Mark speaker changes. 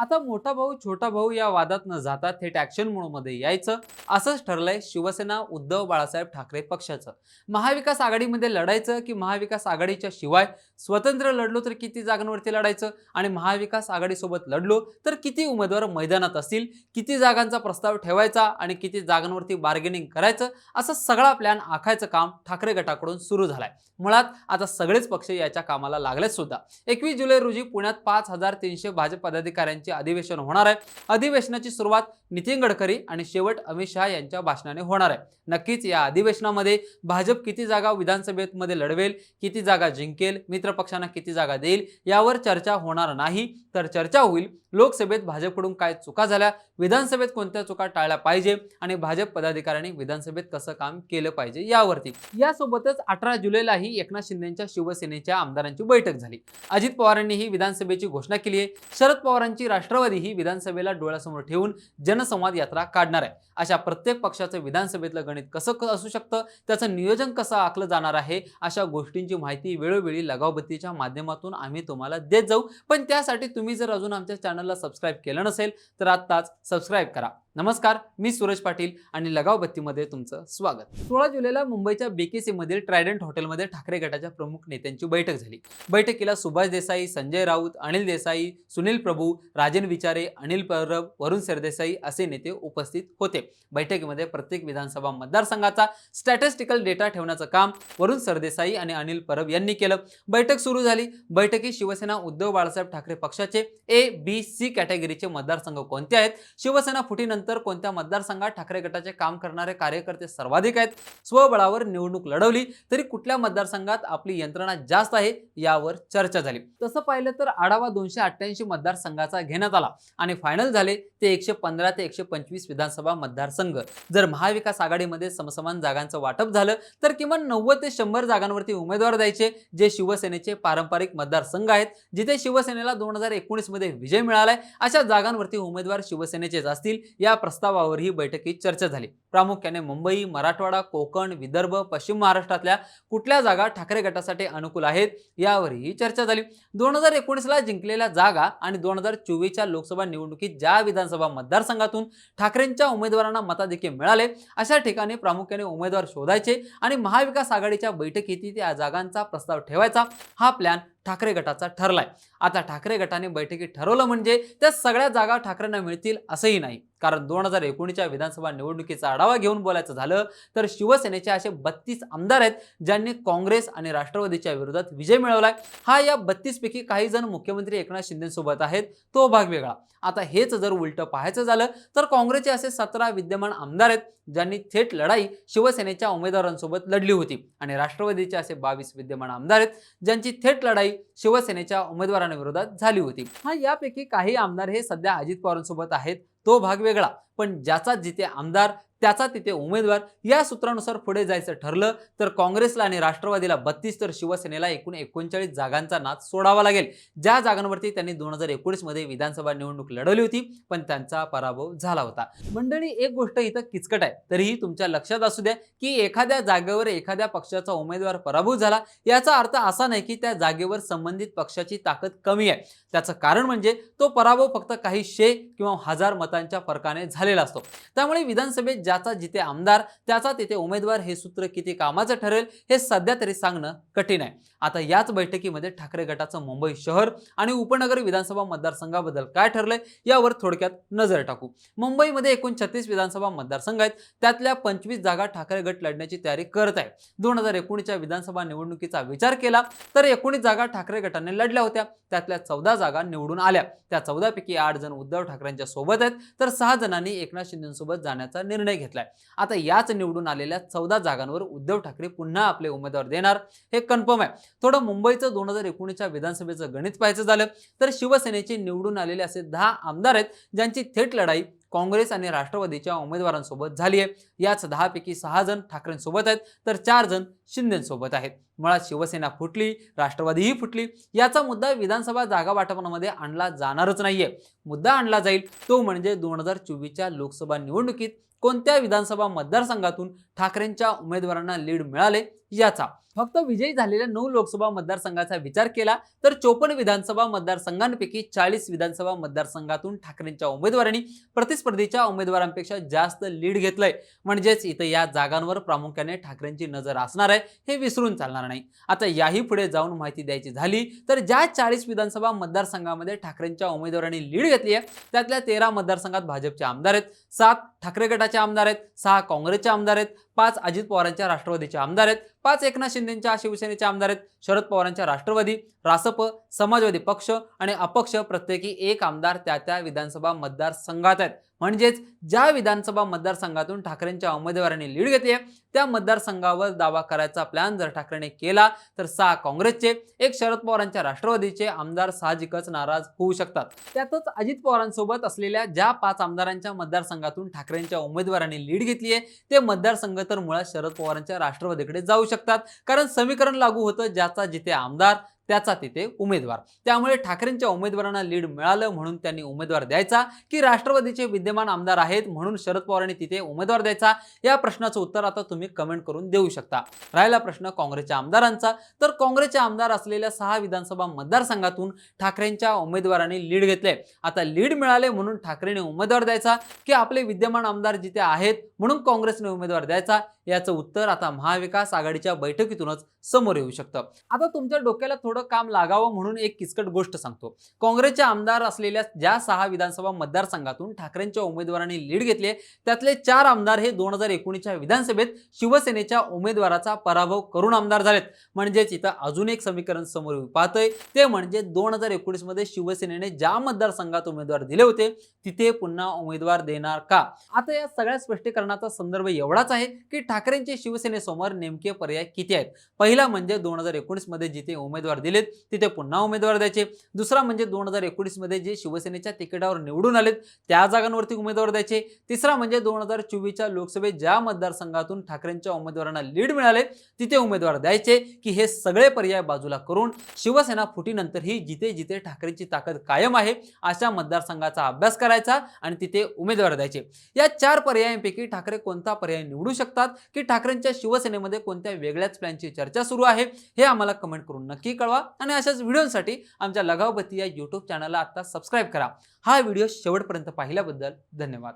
Speaker 1: आता मोठा भाऊ छोटा भाऊ या वादात न जाता थेट ॲक्शन मोडमध्ये यायचं असंच ठरलंय शिवसेना उद्धव बाळासाहेब ठाकरे पक्षाचं. महाविकास आघाडीमध्ये लढायचं की महाविकास आघाडीच्या शिवाय स्वतंत्र लढलो तर किती जागांवरती लढायचं? आणि महाविकास आघाडीसोबत लढलो तर किती उमेदवार मैदानात असतील? किती जागांचा प्रस्ताव ठेवायचा आणि किती जागांवरती बार्गेनिंग करायचं? असं सगळा प्लॅन आखायचं काम ठाकरे गटाकडून सुरू झालाय. मुळात आता सगळेच पक्ष याच्या कामाला लागलेत सुद्धा. एकवीस जुलै रोजी पुण्यात पाच हजार तीनशे भाजप पदाधिकाऱ्यांचे अधिवेशन होणार आहे. अधिवेशनाची सुरुवात नितीन गडकरी आणि शेवट अमित शहा यांच्या भाषणाने होणार आहे. नक्कीच या अधिवेशनामध्ये भाजप किती जागा विधानसभेमध्ये लढवेल किती जागा जिंकेल मित्र पक्षांना किती जागा देईल यावर चर्चा होणार नाही. तर चर्चा होईल लोकसभेत भाजपकडून काय चुका झाल्या विधानसभेत कोणत्या चुका टाळल्या पाहिजे आणि भाजप पदाधिकाऱ्यांनी विधानसभेत कसं काम केलं पाहिजे यावरती. यासोबतच अठरा जुलैलाही एकनाथ शिंदेच्या शिवसेनेच्या आमदारांची बैठक झाली. अजित पवारांनी ही विधानसभेची घोषणा केली आहे. शरद पवारांची राष्ट्रवादी ही विधानसभेला डोळ्यासमोर ठेवून जनसंवाद यात्रा काढणार आहे. अशा प्रत्येक पक्षाचं विधानसभेतलं गणित कसं असू शकतं? त्याचं नियोजन कसं आखलं जाणार आहे? अशा गोष्टींची माहिती वेळोवेळी लगावबत्तीच्या माध्यमातून आम्ही तुम्हाला देत जाऊ. पण त्यासाठी तुम्ही जर अजून आमच्या चॅनलला सबस्क्राईब केलं नसेल तर आत्ताच सबस्क्राईब करा. नमस्कार मी सूरज पाटील आणि लगावबत्तीमध्ये तुमचं स्वागत. सोळा जुलैला मुंबईच्या बीकेसी मधील ट्रायडंट हॉटेलमध्ये ठाकरे गटाच्या प्रमुख नेत्यांची बैठक झाली. बैठकीला सुभाष देसाई संजय राऊत अनिल देसाई सुनील प्रभू राज राजन विचारे अनिल परब वरुण सरदेसाई असे नेते उपस्थित होते. बैठकीमध्ये प्रत्येक विधानसभा मतदारसंघाचा स्टॅटिस्टिकल डेटा ठेवण्याचं काम वरुण सरदेसाई आणि अनिल परब यांनी केलं. बैठक सुरू झाली. बैठकीत शिवसेना उद्धव बाळासाहेब ठाकरे पक्षाचे ए बी सी कॅटेगरीचे मतदारसंघ कोणते आहेत? शिवसेना फुटीनंतर कोणत्या मतदारसंघात ठाकरे गटाचे काम करणारे कार्यकर्ते सर्वाधिक आहेत? स्वबळावर निवडणूक लढवली तरी कुठल्या मतदारसंघात आपली यंत्रणा जास्त आहे? यावर चर्चा झाली. तसं पाहिलं तर आढावा दोनशे अठ्ठ्याऐंशी मतदारसंघाचा घेण्यात आला. आणि फायनल झाले ते एकशे पंधरा ते एकशे पंचवीस विधानसभा मतदारसंघ. जर महाविकास आघाडीमध्ये समसमान जागांचं वाटप झालं तर किमान नव्वद ते शंभर जागांवरती उमेदवार द्यायचे जे शिवसेनेचे पारंपरिक मतदारसंघ आहेत जिथे शिवसेनेला दोन हजार एकोणीसमध्ये विजय मिळालाय अशा जागांवरती उमेदवार शिवसेनेचेच असतील या प्रस्तावावर ही बैठकीत चर्चा झाली. प्रामुख्याने मुंबई मराठवाडा कोकण विदर्भ पश्चिम महाराष्ट्रातल्या कुठल्या जागा ठाकरे गटासाठी अनुकूल आहेत यावरही चर्चा झाली. दोन हजार एकोणीसला जिंकलेल्या जागा आणि दोन हजार चोवीस चोवीसच्या लोकसभा निवडणुकीत ज्या विधानसभा मतदारसंघातून ठाकरेंच्या उमेदवारांना मताधिक्य मिळाले अशा ठिकाणी प्रामुख्याने उमेदवार शोधायचे आणि महाविकास आघाडीच्या बैठकीत त्या जागांचा प्रस्ताव ठेवायचा हा प्लॅन ठाकरे गटाचा ठरलाय. आता ठाकरे गटाने बैठकीत ठरवलं म्हणजे त्या सगळ्या जागा ठाकरेंना मिळतील असंही नाही. कारण दोन हजार एकोणीसच्या विधानसभा निवडणुकीचा आढावा घेऊन बोलायचं झालं तर शिवसेनेचे असे बत्तीस आमदार आहेत ज्यांनी काँग्रेस आणि राष्ट्रवादीच्या विरोधात विजय मिळवलाय. हा या बत्तीसपैकी काही जण मुख्यमंत्री एकनाथ शिंदेसोबत आहेत तो भाग वेगळा. आता हेच जर उलटं पाहायचं झालं तर काँग्रेसचे असे सतरा विद्यमान आमदार आहेत ज्यांनी थेट लढाई शिवसेनेच्या उमेदवारांसोबत लढली होती. आणि राष्ट्रवादीचे असे बावीस विद्यमान आमदार आहेत ज्यांची थेट लढाई शिवसेनेच्या उमेदवारांविरोधात झाली होती. हा यापैकी काही आमदार हे सध्या अजित पवारांसोबत आहेत तो भाग वेगळा. पण ज्याचा जिथे आमदार त्याचा तिथे उमेदवार या सूत्रानुसार पुढे जायचं ठरलं तर काँग्रेसला आणि राष्ट्रवादीला बत्तीस तर शिवसेनेला एकूण एकोणचाळीस जागांचा नाद सोडावा लागेल. ज्या जागांवरती त्यांनी दोन हजार एकोणीसमध्ये विधानसभा निवडणूक लढवली होती पण त्यांचा पराभव झाला होता. मंडळी एक गोष्ट इथं किचकट आहे. तरीही तुमच्या लक्षात असू द्या की एखाद्या जागेवर एखाद्या पक्षाचा उमेदवार पराभूत झाला. याचा अर्थ असा नाही की त्या जागेवर संबंधित पक्षाची ताकद कमी आहे. त्याचं कारण म्हणजे तो पराभव फक्त काही शे किंवा हजार मतांच्या फरकाने झालेला असतो. त्यामुळे विधानसभेत ज्याचा जिथे आमदार त्याचा तिथे उमेदवार हे सूत्र किती कामाचं ठरेल हे सध्या तरी सांगणं कठीण आहे. आता याच बैठकीमध्ये ठाकरे गटाचं मुंबई शहर आणि उपनगर विधानसभा मतदारसंघाबद्दल काय ठरलंय यावर थोडक्यात नजर टाकू. मुंबईमध्ये एकूण छत्तीस विधानसभा मतदारसंघ आहेत त्यातल्या पंचवीस जागा ठाकरे गट लढण्याची तयारी करत आहे. दोन हजार एकोणीसच्या विधानसभा निवडणुकीचा विचार केला तर एकोणीस जागा ठाकरे गटाने लढल्या होत्या. त्यातल्या चौदा जागा निवडून आल्या. त्या चौदापैकी आठ जण उद्धव ठाकरेंच्या सोबत आहेत तर सहा जणांनी एकनाथ शिंदेसोबत जाण्याचा निर्णय घेतलाय. आता याच निवडून आलेल्या चौदा जागांवर उद्धव ठाकरे पुन्हा आपले उमेदवार देणार हे कन्फर्म आहे. थोडं मुंबईचं दोन हजार एकोणीसच्या विधानसभेचं गणित पाहायचं झालं तर शिवसेनेचे निवडून आलेले असे दहा आमदार आहेत ज्यांची थेट लढाई काँग्रेस आणि राष्ट्रवादीच्या उमेदवारांसोबत झाली आहे. याच दहापैकी सहा जण ठाकरेंसोबत आहेत तर चार जण शिंदेसोबत आहेत. मुळात शिवसेना फुटली राष्ट्रवादीही फुटली. याचा मुद्दा विधानसभा जागा वाटपामध्ये आणला जाणारच नाहीये. मुद्दा आणला जाईल तो म्हणजे दोन हजार चोवीसच्या लोकसभा निवडणुकीत कोणत्या विधानसभा मतदारसंघातून ठाकरेंच्या उमेदवारांना लीड मिळाले? याचा. फक्त विजयी झालेल्या नऊ लोकसभा मतदारसंघाचा विचार केला तर चोपन्न विधानसभा मतदारसंघांपैकी चाळीस विधानसभा मतदारसंघातून ठाकरेंच्या उमेदवारांनी प्रतिस्पर्धीच्या उमेदवारांपेक्षा जास्त लीड घेतलंय. म्हणजेच इथं या जागांवर प्रामुख्याने ठाकरेंची नजर असणार आहे हे विसरून चालणार नाही. आता याही पुढे जाऊन माहिती द्यायची झाली तर ज्या चाळीस विधानसभा मतदारसंघामध्ये ठाकरेंच्या उमेदवारांनी लीड घेतली आहे त्यातल्या तेरा मतदारसंघात भाजपचे आमदार आहेत. सात ठाकरे गटाचे आमदार आहेत. सहा काँग्रेसचे आमदार आहेत. पाच अजित पवारांच्या राष्ट्रवादीचे आमदार आहेत. पाच एकनाथ शिंदेच्या शिवसेनेचे आमदार आहेत. शरद पवारांच्या राष्ट्रवादी रासप समाजवादी पक्ष आणि अपक्ष प्रत्येकी एक आमदार त्या त्या विधानसभा मतदारसंघात आहेत. म्हणजेच ज्या विधानसभा मतदारसंघातून ठाकरेंच्या उमेदवारांनी लीड घेतली आहे त्या मतदारसंघावर दावा करायचा प्लॅन जर ठाकरेने केला तर सहा काँग्रेसचे एक शरद पवारांच्या राष्ट्रवादीचे आमदार साहजिकच नाराज होऊ शकतात. त्यातच अजित पवारांसोबत असलेल्या ज्या पाच आमदारांच्या मतदारसंघातून ठाकरेंच्या उमेदवारांनी लीड घेतली आहे ते मतदारसंघ तर मुळात शरद पवारांच्या राष्ट्रवादीकडे जाऊ शकतात. कारण समीकरण लागू होतं ज्याचा जिथे आमदार त्याचा तिथे उमेदवार. त्यामुळे ठाकरेंच्या उमेदवारांना लीड मिळालं म्हणून त्यांनी उमेदवार द्यायचा की राष्ट्रवादीचे विद्यमान आमदार आहेत म्हणून शरद पवारांनी तिथे उमेदवार द्यायचा या प्रश्नाचं उत्तर आता तुम्ही कमेंट करून देऊ शकता. राहिला प्रश्न काँग्रेसच्या आमदारांचा. तर काँग्रेसचे आमदार असलेल्या सहा विधानसभा मतदारसंघातून ठाकरेंच्या उमेदवारांनी लीड घेतले. आता लीड मिळाले म्हणून ठाकरेने उमेदवार द्यायचा की आपले विद्यमान आमदार जिथे आहेत म्हणून काँग्रेसने उमेदवार द्यायचा याचं उत्तर आता महाविकास आघाडीच्या बैठकीतूनच समोर येऊ शकतं. आता तुमच्या डोक्याला थोडं काम लागावं म्हणून एक किचकट गोष्ट सांगतो. काँग्रेसचे आमदार असलेल्या ज्या सहा विधानसभा मतदारसंघातून ठाकरेंच्या उमेदवारांनी लीड घेतली त्यातले चार आमदार हे दोन हजार एकोणीसच्या विधानसभेत शिवसेनेच्या उमेदवाराचा पराभव करून आमदार झालेत. म्हणजेच इथं अजून एक समीकरण समोर पाहतोय पाहतंय. ते म्हणजे दोन हजार एकोणीसमध्ये शिवसेनेने ज्या मतदारसंघात उमेदवार दिले होते तिथे पुन्हा उमेदवार देणार का? आता या सगळ्या स्पष्टीकरणाचा संदर्भ एवढाच आहे की ठाकरेंचे शिवसेनेसमोर नेमके पर्याय किती आहेत? पहिला म्हणजे दोन हजार एकोणीसमध्ये जिथे उमेदवार दिलेत तिथे पुन्हा उमेदवार द्यायचे. दुसरा म्हणजे दोन हजार एकोणीसमध्ये जे शिवसेनेच्या तिकिटावर निवडून आलेत त्या जागांवरती उमेदवार द्यायचे. तिसरा म्हणजे दोन हजार चोवीसच्या लोकसभेत ज्या मतदारसंघातून ठाकरेंच्या उमेदवारांना लीड मिळाले तिथे उमेदवार द्यायचे की हे सगळे पर्याय बाजूला करून शिवसेना फुटीनंतरही जिथे जिथे ठाकरेंची ताकद कायम आहे अशा मतदारसंघाचा अभ्यास करायचा आणि तिथे उमेदवार द्यायचे. या चार पर्यायांपैकी ठाकरे कोणता पर्याय निवडू शकतात? की ठाकरेंच्या शिवसेनेमध्ये कोणत्या वेगळ्याच प्लॅनची चर्चा सुरू आहे? हे आम्हाला कमेंट करून नक्की कळवा. आणि अशाच व्हिडिओसाठी आमच्या लगावबत्ती या यूट्यूब चॅनलला आत्ता सबस्क्राईब करा. हा व्हिडिओ शेवटपर्यंत पाहिल्याबद्दल धन्यवाद.